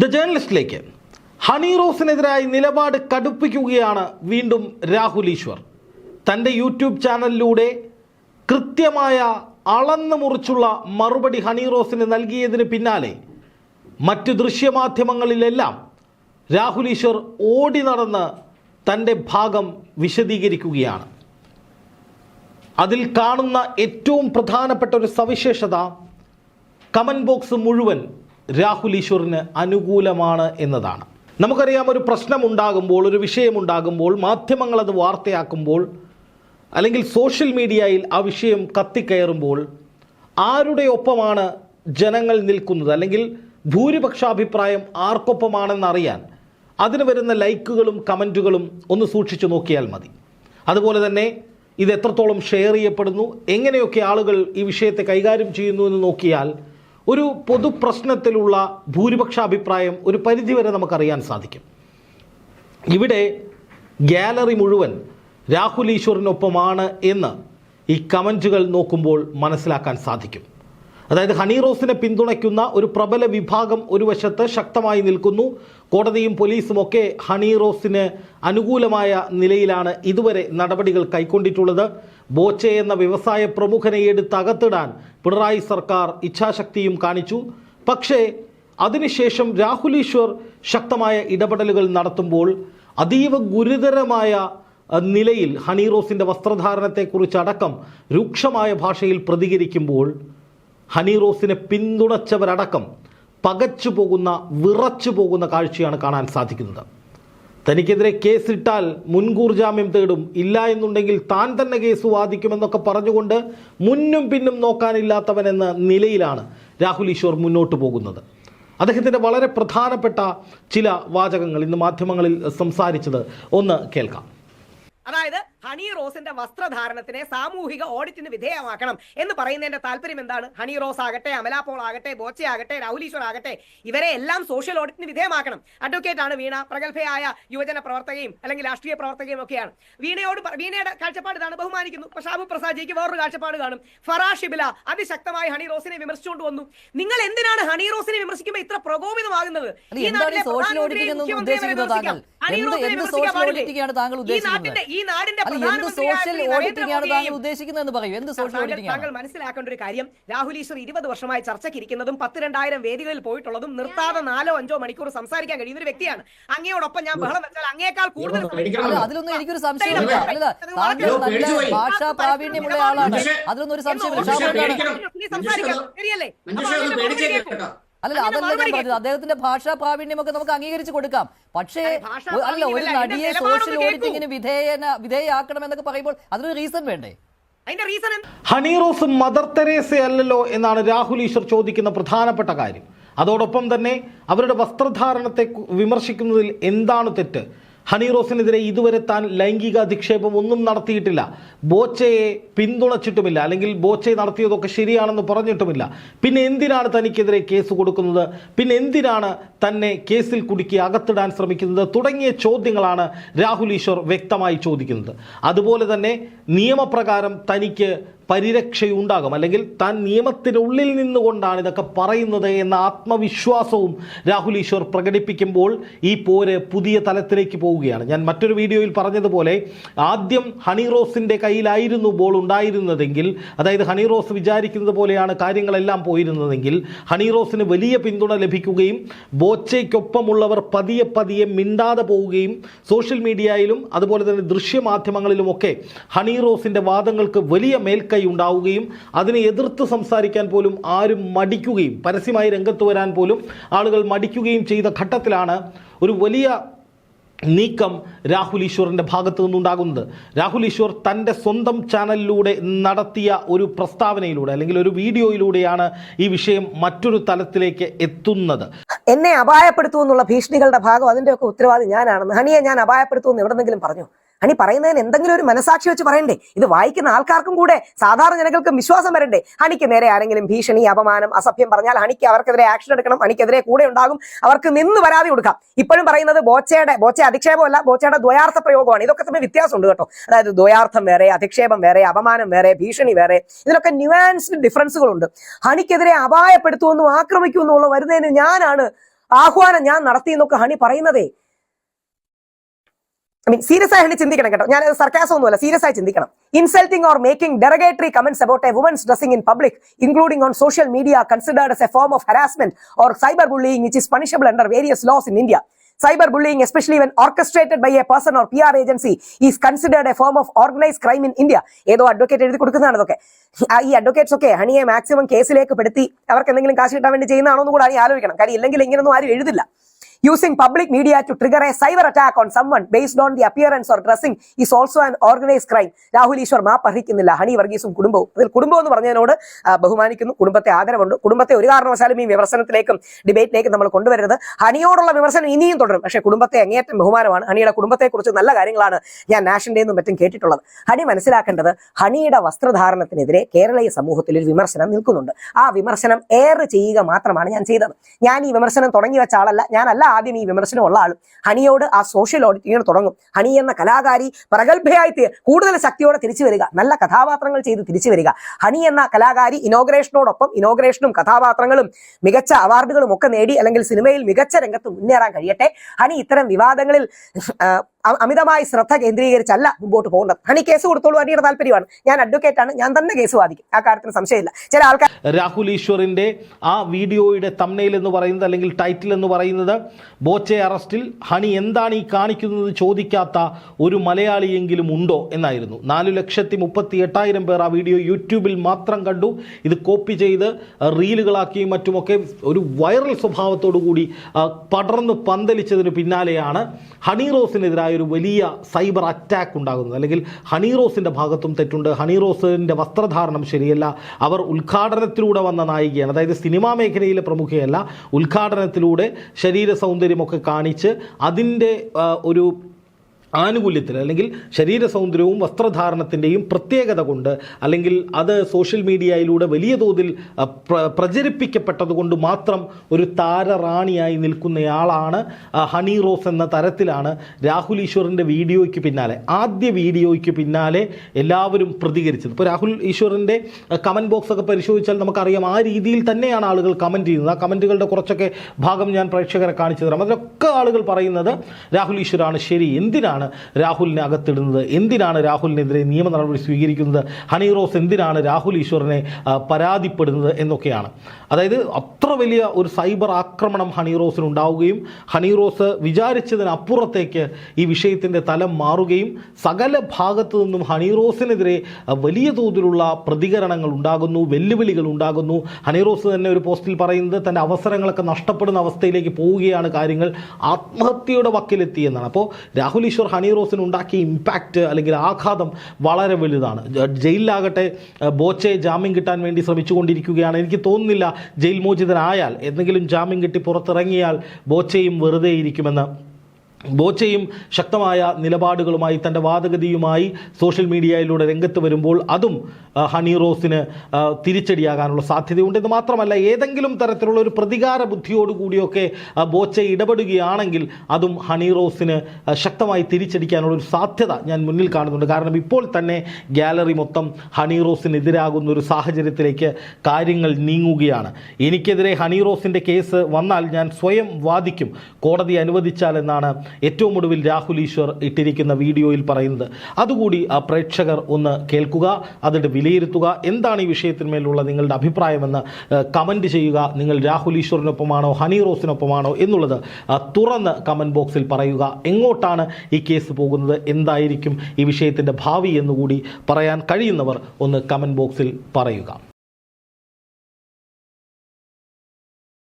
The ജേർണലിസ്റ്റിലേക്ക് honey റോസിനെതിരായി നിലപാട് കടുപ്പിക്കുകയാണ് വീണ്ടും രാഹുൽ ഈശ്വർ. തന്റെ യൂട്യൂബ് ചാനലിലൂടെ കൃത്യമായ അളന്നു മുറിച്ചുള്ള മറുപടി ഹണി റോസിന് നൽകിയതിന് പിന്നാലെ മറ്റ് ദൃശ്യമാധ്യമങ്ങളിലെല്ലാം രാഹുൽ ഈശ്വർ ഓടി നടന്ന് തന്റെ ഭാഗം വിശദീകരിക്കുകയാണ്. അതിൽ കാണുന്ന ഏറ്റവും പ്രധാനപ്പെട്ട ഒരു സവിശേഷത കമൻ ബോക്സ് മുഴുവൻ രാഹുൽ ഈശ്വറിന് അനുകൂലമാണ് എന്നതാണ്. നമുക്കറിയാം ഒരു പ്രശ്നമുണ്ടാകുമ്പോൾ ഒരു വിഷയമുണ്ടാകുമ്പോൾ മാധ്യമങ്ങൾ അത് വാർത്തയാക്കുമ്പോൾ അല്ലെങ്കിൽ സോഷ്യൽ മീഡിയയിൽ ആ വിഷയം കത്തിക്കയറുമ്പോൾ ആരുടെ ഒപ്പമാണ് ജനങ്ങൾ നിൽക്കുന്നത്? അല്ലെങ്കിൽ ഭൂരിപക്ഷാഭിപ്രായം ആർക്കൊപ്പമാണെന്നറിയാൻ അതിന് വരുന്ന ലൈക്കുകളും കമന്റുകളും ഒന്ന് സൂക്ഷിച്ചു നോക്കിയാൽ മതി. അതുപോലെ തന്നെ ഇത് എത്രത്തോളം ഷെയർ ചെയ്യപ്പെടുന്നു എങ്ങനെയൊക്കെ ആളുകൾ ഈ വിഷയത്തെ കൈകാര്യം ചെയ്യുന്നു എന്ന് നോക്കിയാൽ ഒരു പൊതുപ്രശ്നത്തിലുള്ള പ്രശ്നത്തിലുള്ള ഭൂരിപക്ഷാഭിപ്രായം ഒരു പരിധിവരെ നമുക്കറിയാൻ സാധിക്കും. ഇവിടെ ഗാലറി മുഴുവൻ രാഹുൽ ഈശ്വറിനൊപ്പമാണ് എന്ന് ഈ കമന്റുകൾ നോക്കുമ്പോൾ മനസ്സിലാക്കാൻ സാധിക്കും. അതായത് ഹണി റോസിനെ പിന്തുണയ്ക്കുന്ന ഒരു പ്രബല വിഭാഗം ഒരു വശത്ത് ശക്തമായി നിൽക്കുന്നു. കോടതിയും പോലീസും ഒക്കെ ഹണി റോസിന് അനുകൂലമായ നിലയിലാണ് ഇതുവരെ നടപടികൾ കൈക്കൊണ്ടിട്ടുള്ളത്. ബോച്ചെ എന്ന വ്യവസായ പ്രമുഖനെ എടുത്ത് അകത്തിടാൻ പിണറായി സർക്കാർ ഇച്ഛാശക്തിയും കാണിച്ചു. പക്ഷേ അതിനുശേഷം രാഹുൽ ഈശ്വർ ശക്തമായ ഇടപെടലുകൾ നടത്തുമ്പോൾ അതീവ ഗുരുതരമായ നിലയിൽ ഹണി റോസിന്റെ വസ്ത്രധാരണത്തെക്കുറിച്ചടക്കം രൂക്ഷമായ ഭാഷയിൽ പ്രതികരിക്കുമ്പോൾ ഹണി റോസിനെ പിന്തുണച്ചവരടക്കം പകച്ചു പോകുന്ന വിറച്ചു പോകുന്ന കാഴ്ചയാണ് കാണാൻ സാധിക്കുന്നത്. തനിക്കെതിരെ കേസിട്ടാൽ മുൻകൂർ ജാമ്യം തേടും. ഇല്ല എന്നുണ്ടെങ്കിൽ താൻ തന്നെ കേസ് വാദിക്കുമെന്നൊക്കെ പറഞ്ഞുകൊണ്ട് മുന്നും പിന്നും നോക്കാനില്ലാത്തവൻ എന്ന നിലയിലാണ് രാഹുൽ ഈശ്വർ മുന്നോട്ട് പോകുന്നത്. അദ്ദേഹത്തിന്റെ വളരെ പ്രധാനപ്പെട്ട ചില വാചകങ്ങൾ ഇന്ന് മാധ്യമങ്ങളിൽ സംസാരിച്ചത് ഒന്ന് കേൾക്കാം. അതായത് ഹണി റോസിന്റെ വസ്ത്രധാരണത്തിനെ സാമൂഹിക ഓഡിറ്റിന് വിധേയമാക്കണം എന്ന് പറയുന്നതിന്റെ താല്പര്യം എന്താണ്? ഹണി റോസ് ആകട്ടെ അമല പോൾ ആകട്ടെ ബോച്ചെ ആകട്ടെ രാഹുലീശ്വർ ആകട്ടെ ഇവരെ എല്ലാം സോഷ്യൽ ഓഡിറ്റിന് വിധേയമാക്കണം. അഡ്വക്കേറ്റ് ആണ് വീണ. പ്രഗത്ഭയായ യുവജന പ്രവർത്തകയും അല്ലെങ്കിൽ രാഷ്ട്രീയ പ്രവർത്തകയും ഒക്കെയാണ്. വീണയോട് വീണയുടെ കാഴ്ചപ്പാട് ഇതാണ് ബഹുമാനിക്കുന്നു. ഷാബു പ്രസാദ്ജിക്ക് വേറൊരു കാഴ്ചപ്പാട് കാണും. ഫറാഷിബില അതിശക്തമായി ഹണി റോസിനെ വിമർശിച്ചുകൊണ്ട് വന്നു. നിങ്ങൾ എന്തിനാണ് ഹണി റോസിനെ വിമർശിക്കുമ്പോൾ ഇത്ര പ്രകോപിതമാകുന്നത്? ഈ നാട്ടിലെ ഈ പ്രധാനമന്ത്രിയെ, മുഖ്യമന്ത്രിയെ വിമർശിക്കാൻ പാടില്ലേ? ഈ ഉദ്ദേശിക്കുന്നത്? നാട്ടിന്റെ ഈ നാടിന്റെ എന്ത് സോഷ്യൽ ഓഡിറ്റിംഗ് ആണ് താങ്കൾ ഉദ്ദേശിക്കുന്നതെന്ന് പറയൂ? എന്ത് സോഷ്യൽ ഓഡിറ്റിംഗ് താങ്കൾ മനസ്സിലാക്കേണ്ട ഒരു കാര്യം രാഹുൽ ഈശ്വർ ഇരുപത് വർഷമായി ചർച്ചയ്ക്കിരിക്കുന്നതും പത്ത് രണ്ടായിരം വേദികളിൽ പോയിട്ടുള്ളതും നിർത്താതെ നാലോ അഞ്ചോ മണിക്കൂർ സംസാരിക്കാൻ കഴിയുന്ന ഒരു വ്യക്തിയാണ്. അങ്ങയോടൊപ്പം ഞാൻ ബഹളം വെച്ചാൽ അങ്ങേക്കാൾ കൂടുതൽ അതിലൊന്നും എനിക്കൊരു സംശയമില്ല അല്ല താങ്കൾ നല്ല ഭാഷാ പ്രാവീണ്യമുള്ള ആളാണ്. അതിലൊന്നും ഒരു സംശയമില്ല. ശരിയല്ലേ? അല്ലല്ല അതല്ല ഞാൻ പറഞ്ഞത്. അദ്ദേഹത്തിന്റെ ഭാഷാ പ്രാവീണ്യം ഒക്കെ നമുക്ക് അംഗീകരിച്ചു കൊടുക്കാം. പക്ഷേ അല്ല ഒരു നടിയെ സോഷ്യൽ ഓഡിറ്റിങ്ങിന് വിധേയന വിധേയമാക്കണം എന്നൊക്കെ പറയുമ്പോൾ അതിനൊരു റീസൺ വേണ്ടേ? അതിന്റെ reason Honey Rose Mother Teresa അല്ലല്ലോ എന്നാണ് രാഹുൽ ഈശ്വർ ചോദിക്കുന്ന പ്രധാനപ്പെട്ട കാര്യം. അതോടൊപ്പം തന്നെ അവരുടെ വസ്ത്രധാരണത്തെ വിമർശിക്കുന്നതിൽ എന്താണ് തെറ്റ്? ഹണി റോസിനെതിരെ ഇതുവരെ താൻ ലൈംഗിക അധിക്ഷേപം ഒന്നും നടത്തിയിട്ടില്ല. ബോച്ചയെ പിന്തുണച്ചിട്ടുമില്ല. അല്ലെങ്കിൽ ബോച്ചെ നടത്തിയതൊക്കെ ശരിയാണെന്ന് പറഞ്ഞിട്ടുമില്ല. പിന്നെ എന്തിനാണ് തനിക്കെതിരെ കേസ് കൊടുക്കുന്നത്? പിന്നെ എന്തിനാണ് തന്നെ കേസിൽ കുടുക്കി അകത്തിടാൻ ശ്രമിക്കുന്നത്? തുടങ്ങിയ ചോദ്യങ്ങളാണ് രാഹുൽ ഈശ്വർ വ്യക്തമായി ചോദിക്കുന്നത്. അതുപോലെ തന്നെ നിയമപ്രകാരം തനിക്ക് പരിരക്ഷയുണ്ടാകും. അല്ലെങ്കിൽ താൻ നിയമത്തിനുള്ളിൽ നിന്നുകൊണ്ടാണ് ഇതൊക്കെ പറയുന്നത് എന്ന ആത്മവിശ്വാസവും രാഹുൽ ഈശ്വർ പ്രകടിപ്പിക്കുമ്പോൾ ഈ പോര് പുതിയ തലത്തിലേക്ക് പോവുകയാണ്. ഞാൻ മറ്റൊരു വീഡിയോയിൽ പറഞ്ഞതുപോലെ ആദ്യം ഹണി റോസിന്റെ കയ്യിലായിരുന്നു ബോൾ ഉണ്ടായിരുന്നതെങ്കിൽ അതായത് ഹണി റോസ് വിചാരിക്കുന്നത് പോലെയാണ് കാര്യങ്ങളെല്ലാം പോയിരുന്നതെങ്കിൽ ഹണി റോസിന് വലിയ പിന്തുണ ലഭിക്കുകയും ബോച്ചയ്ക്കൊപ്പമുള്ളവർ പതിയെ പതിയെ മിണ്ടാതെ പോവുകയും സോഷ്യൽ മീഡിയയിലും അതുപോലെ തന്നെ ദൃശ്യമാധ്യമങ്ങളിലുമൊക്കെ ഹണി റോസിന്റെ വാദങ്ങൾക്ക് വലിയ മേൽക്കൈ ഉണ്ടാവുകയും അതിനെ എതിർത്ത് സംസാരിക്കാൻ പോലും ആരും മടിക്കുകയും പരസ്യമായി രംഗത്ത് വരാൻ പോലും ആളുകൾ മടിക്കുകയും ചെയ്ത ഘട്ടത്തിലാണ് ഒരു വലിയ നീക്കം രാഹുൽ ഈശ്വറിന്റെ ഭാഗത്തു നിന്നുണ്ടാകുന്നത്. രാഹുൽ ഈശ്വർ തന്റെ സ്വന്തം ചാനലിലൂടെ നടത്തിയ ഒരു പ്രസ്താവനയിലൂടെ അല്ലെങ്കിൽ ഒരു വീഡിയോയിലൂടെയാണ് ഈ വിഷയം മറ്റൊരു തലത്തിലേക്ക് എത്തുന്നത്. എന്നെ അപായപ്പെടുത്തുമെന്നുള്ള ഭീഷണികളുടെ ഭാഗം അതിന്റെയൊക്കെ ഉത്തരവാദി ഞാനാണെന്ന്. ഹണിയെ ഞാൻ അപായപ്പെടുത്തുമെന്ന് എവിടെന്നെങ്കിലും പറഞ്ഞു. ഹണി പറയുന്നതിന് എന്തെങ്കിലും ഒരു മനസാക്ഷി വെച്ച് പറയണ്ടേ? ഇത് വായിക്കുന്ന ആൾക്കാർക്കും കൂടെ സാധാരണ ജനങ്ങൾക്കും വിശ്വാസം വരണ്ടേ? ഹണിക്ക് നേരെ ആരെങ്കിലും ഭീഷണി അപമാനം അസഭ്യം പറഞ്ഞാൽ ഹണിക്ക് അവർക്കെതിരെ ആക്ഷൻ എടുക്കണം ഹണിക്കെതിരെ കൂടെ ഉണ്ടാകും അവർക്ക് നിന്ന് പരാതി കൊടുക്കാം. ഇപ്പോഴും പറയുന്നത് ബോച്ചയുടെ ബോച്ച അധിക്ഷേപമല്ല ബോച്ചയുടെ ദ്വയാർത്ഥ പ്രയോഗമാണ്. ഇതൊക്കെ തമ്മിൽ വ്യത്യാസമുണ്ട് കേട്ടോ. അതായത് ദ്വയാർത്ഥം വേറെ അധിക്ഷേപം വേറെ അപമാനം വേറെ ഭീഷണി വേറെ ഇതിലൊക്കെ ന്യൂവാൻസ്ഡ് ഡിഫറൻസുകളുണ്ട് ഹണിക്കെതിരെ അപായപ്പെടുത്തുമെന്നും ആക്രമിക്കുമെന്നുള്ള വരുന്നതിന് ഞാനാണ് ആഹ്വാനം ഞാൻ നടത്തി എന്നൊക്കെ ഹണി പറയുന്നതേ. ഐ മീൻ സീരിയസ് ആയി ഹണി ചിന്തിക്കണം കേട്ടോ. ഞാൻ സർക്കാസം ഒന്നുമല്ല സീരിയസ് ആയി ചിന്തിക്കണം. Insulting or making derogatory comments about a woman's dressing in public including on social media considered as a form of harassment or cyber bullying which is punishable under various laws in India cyber bullying especially when orchestrated by a person or P R agency is considered a form of organise crime in India ഏതോ advocate എഴുതി കൊടുക്കുന്നതാണ് ഇതൊക്കെ. ഈ advocates ഒക്കെ ഹണിയെ maximum കേസിലേക്ക് പെടുത്തി അവർക്ക് എന്തെങ്കിലും കാശ് കിട്ടാൻ വേണ്ടി ചെയ്യുന്നതാണോ എന്ന് കൂടെ ആലോചിക്കണം. കാര്യം ഇല്ലെങ്കിൽ ഇങ്ങനെയൊന്നും ആരും എഴുതില്ല. Using public media to trigger a cyber attack on someone based on the appearance or dressing is also an organise crime Rahul Easwar മാപ്പ് അർഹിക്കുന്നില്ല. ഹണി വർഗീസും കുടുംബവും അതിൽ കുടുംബം എന്ന് പറഞ്ഞതിനോട് ബഹുമാനിക്കുന്നു. കുടുംബത്തെ ആദരവുണ്ട്. കുടുംബത്തെ ഒരു കാരണവശാലും ഈ വിമർശനത്തിലേക്കും ഡിബേറ്റിലേക്കും നമ്മൾ കൊണ്ടുവരരുത്. ഹണിയോടുള്ള വിമർശനം ഇനിയും തുടരും. പക്ഷേ കുടുംബത്തെ അങ്ങേയറ്റം ബഹുമാനമാണ്. ഹണിയുടെ കുടുംബത്തെക്കുറിച്ച് നല്ല കാര്യങ്ങളാണ് ഞാൻ നാഷിന്റെ നിന്നും മറ്റും കേട്ടിട്ടുള്ളത്. ഹണി മനസ്സിലാക്കേണ്ടത് ഹണിയുടെ വസ്ത്രധാരണത്തിനെതിരെ കേരളീയ സമൂഹത്തിൽ ഒരു വിമർശനം നിൽക്കുന്നുണ്ട്. ആ വിമർശനം ഏറെ ചെയ്യുക മാത്രമാണ് ഞാൻ ചെയ്തത്. ഞാൻ ഈ വിമർശനം തുടങ്ങി വെച്ച ആളല്ല. ഞാനല്ല ആദ്യം ഈ വിമർശനം ഉള്ള ആളും. ഹണിയോട് ആ സോഷ്യൽ ഓഡിറ്റ് ഓഡിറ്റിങ്ങിന് തുടങ്ങും. ഹണി എന്ന കലാകാരി പ്രഗത്ഭയായി കൂടുതൽ ശക്തിയോടെ തിരിച്ചു വരിക. നല്ല കഥാപാത്രങ്ങൾ ചെയ്ത് തിരിച്ചു വരിക. ഹണി എന്ന കലാകാരി ഇനോഗ്രേഷനോടൊപ്പം ഇനോഗ്രേഷനും കഥാപാത്രങ്ങളും മികച്ച അവാർഡുകളും ഒക്കെ നേടി അല്ലെങ്കിൽ സിനിമയിൽ മികച്ച രംഗത്ത് മുന്നേറാൻ കഴിയട്ടെ. ഹണി ഇത്തരം വിവാദങ്ങളിൽ അമിതമായി ശ്രദ്ധ കേന്ദ്രീകരിച്ചല്ല മുമ്പോട്ട് പോകേണ്ടത് ഹണി കേസ് കൊടുത്തോളൂ ഹണിയുടെ താല്പര്യമാണ്. ഞാൻ അഡ്വക്കേറ്റ് ആണ് ഞാൻ തന്നെ കേസ് വാദിക്കും. ആ കാര്യത്തിന് സംശയമില്ല. ചില ആൾക്കാർ രാഹുൽ ഈശ്വറിന്റെ ആ വീഡിയോയുടെ തമ്മനയിൽ എന്ന് പറയുന്നത് അല്ലെങ്കിൽ ടൈറ്റിൽ എന്ന് പറയുന്നത് ബോച്ചെ അറസ്റ്റിൽ ഹണി എന്താണ് ഈ കാണിക്കുന്നത് ചോദിക്കാത്ത ഒരു മലയാളിയെങ്കിലും ഉണ്ടോ എന്നായിരുന്നു. നാലു ലക്ഷത്തി മുപ്പത്തി എട്ടായിരം പേർ ആ വീഡിയോ യൂട്യൂബിൽ മാത്രം കണ്ടു. ഇത് കോപ്പി ചെയ്ത് റീലുകളാക്കിയും മറ്റുമൊക്കെ ഒരു വൈറൽ സ്വഭാവത്തോടു കൂടി പടർന്ന് പന്തലിച്ചതിന് പിന്നാലെയാണ് ഹണി റോസിനെതിരായ ഒരു വലിയ സൈബർ അറ്റാക്ക് ഉണ്ടാകുന്നത്. അല്ലെങ്കിൽ ഹണിറോസിന്റെ ഭാഗത്തും തെറ്റുണ്ട്. ഹണിറോസിന്റെ വസ്ത്രധാരണം ശരിയല്ല. അവർ ഉദ്ഘാടനത്തിലൂടെ വന്ന നായികയാണ്. അതായത് സിനിമാ മേഖലയിലെ പ്രമുഖയല്ല. ഉദ്ഘാടനത്തിലൂടെ ശരീര സൗന്ദര്യമൊക്കെ കാണിച്ച് അതിന്റെ ഒരു ആനുകൂല്യത്തിൽ അല്ലെങ്കിൽ ശരീര സൗന്ദര്യവും വസ്ത്രധാരണത്തിന്റെയും പ്രത്യേകത കൊണ്ട് അല്ലെങ്കിൽ അത് സോഷ്യൽ മീഡിയയിലൂടെ വലിയ തോതിൽ പ്രചരിപ്പിക്കപ്പെട്ടതുകൊണ്ട് മാത്രം ഒരു താരറാണിയായി നിൽക്കുന്നയാളാണ് ഹണി റോസ് എന്ന തരത്തിലാണ് രാഹുൽ ഈശ്വറിന്റെ വീഡിയോയ്ക്ക് പിന്നാലെ ആദ്യ വീഡിയോയ്ക്ക് പിന്നാലെ എല്ലാവരും പ്രതികരിച്ചത്. ഇപ്പോൾ രാഹുൽ ഈശ്വറിന്റെ കമന്റ് ബോക്സ് ഒക്കെ പരിശോധിച്ചാൽ നമുക്കറിയാം ആ രീതിയിൽ തന്നെയാണ് ആളുകൾ കമന്റ് ചെയ്യുന്നത്. ആ കമന്റുകളുടെ കുറച്ചൊക്കെ ഭാഗം ഞാൻ പ്രേക്ഷകരെ കാണിച്ചു തരാം. അതിലൊക്കെ ആളുകൾ പറയുന്നത് രാഹുൽ ഈശ്വറാണ് ശരി എന്തിനാണ് രാഹുലിനെ അകത്തിടുന്നത്? എന്തിനാണ് രാഹുലിനെതിരെ നിയമ നടപടി സ്വീകരിക്കുന്നത്? ഹണി റോസ് എന്തിനാണ് രാഹുൽ ഈശ്വറിനെ പരാതിപ്പെടുന്നത് എന്നൊക്കെയാണ്. അതായത് അത്ര വലിയ ഒരു സൈബർ ആക്രമണം ഹണി റോസിന് ഉണ്ടാവുകയും ഹണി റോസ് വിചാരിച്ചതിനപ്പുറത്തേക്ക് ഈ വിഷയത്തിന്റെ തലം മാറുകയും സകല ഭാഗത്തു നിന്നും ഹണി റോസിനെതിരെ വലിയ തോതിലുള്ള പ്രതികരണങ്ങൾ ഉണ്ടാകുന്നു വെല്ലുവിളികൾ ഉണ്ടാകുന്നു. ഹണി റോസ് തന്നെ ഒരു പോസ്റ്റിൽ പറയുന്നത് തന്റെ അവസരങ്ങളൊക്കെ നഷ്ടപ്പെടുന്ന അവസ്ഥയിലേക്ക് പോവുകയാണ് കാര്യങ്ങൾ. ആത്മഹത്യയുടെ വക്കിലെത്തിയെന്നാണ് അപ്പോൾ രാഹുൽ ഈശ്വർ ഹണി റോസിന് ഉണ്ടാക്കിയ ഇമ്പാക്റ്റ് അല്ലെങ്കിൽ ആഘാതം വളരെ വലുതാണ്. ജയിലിലാകട്ടെ ബോച്ചെ ജാമ്യം കിട്ടാൻ വേണ്ടി ശ്രമിച്ചുകൊണ്ടിരിക്കുകയാണ്. എനിക്ക് തോന്നുന്നില്ല ജയിൽ മോചിതനായാൽ എന്തെങ്കിലും ജാമ്യം കിട്ടി പുറത്തിറങ്ങിയാൽ ബോച്ചയും വെറുതെ ഇരിക്കുമെന്ന് ബോച്ചയും ശക്തമായ നിലപാടുകളുമായി തന്റെ വാദഗതിയുമായി സോഷ്യൽ മീഡിയയിലൂടെ രംഗത്ത് വരുമ്പോൾ അതും ഹണി റോസിന് തിരിച്ചടിയാകാനുള്ള സാധ്യതയുണ്ട് എന്ന് മാത്രമല്ല ഏതെങ്കിലും തരത്തിലുള്ള ഒരു പ്രതികാര ബുദ്ധിയോടുകൂടിയൊക്കെ ബോച്ച ഇടപെടുകയാണെങ്കിൽ അതും ഹണി റോസിന് ശക്തമായി തിരിച്ചടിക്കാനുള്ള ഒരു സാധ്യത ഞാൻ മുന്നിൽ കാണുന്നുണ്ട്. കാരണം ഇപ്പോൾ തന്നെ ഗാലറി മൊത്തം ഹണി റോസിനെതിരാകുന്ന ഒരു സാഹചര്യത്തിലേക്ക് കാര്യങ്ങൾ നീങ്ങുകയാണ്. എനിക്കെതിരെ ഹണി റോസിന്റെ കേസ് വന്നാൽ ഞാൻ സ്വയം വാദിക്കും. കോടതി അനുവദിച്ചാൽ എന്നാണ് ഏറ്റവും ഒടുവിൽ രാഹുൽ ഈശ്വർ ഇട്ടിരിക്കുന്ന വീഡിയോയിൽ പറയുന്നത്. അതുകൂടി ആ പ്രേക്ഷകർ ഒന്ന് കേൾക്കുക അതിട്ട് വിലയിരുത്തുക. എന്താണ് ഈ വിഷയത്തിന്മേലുള്ള നിങ്ങളുടെ അഭിപ്രായമെന്ന് കമന്റ് ചെയ്യുക. നിങ്ങൾ രാഹുൽ ഈശ്വറിനൊപ്പമാണോ ഹണി റോസിനൊപ്പമാണോ എന്നുള്ളത് തുറന്ന് കമന്റ് ബോക്സിൽ പറയുക. എങ്ങോട്ടാണ് ഈ കേസ് പോകുന്നത്? എന്തായിരിക്കും ഈ വിഷയത്തിന്റെ ഭാവി എന്നുകൂടി പറയാൻ കഴിയുന്നവർ ഒന്ന് കമന്റ് ബോക്സിൽ പറയുക.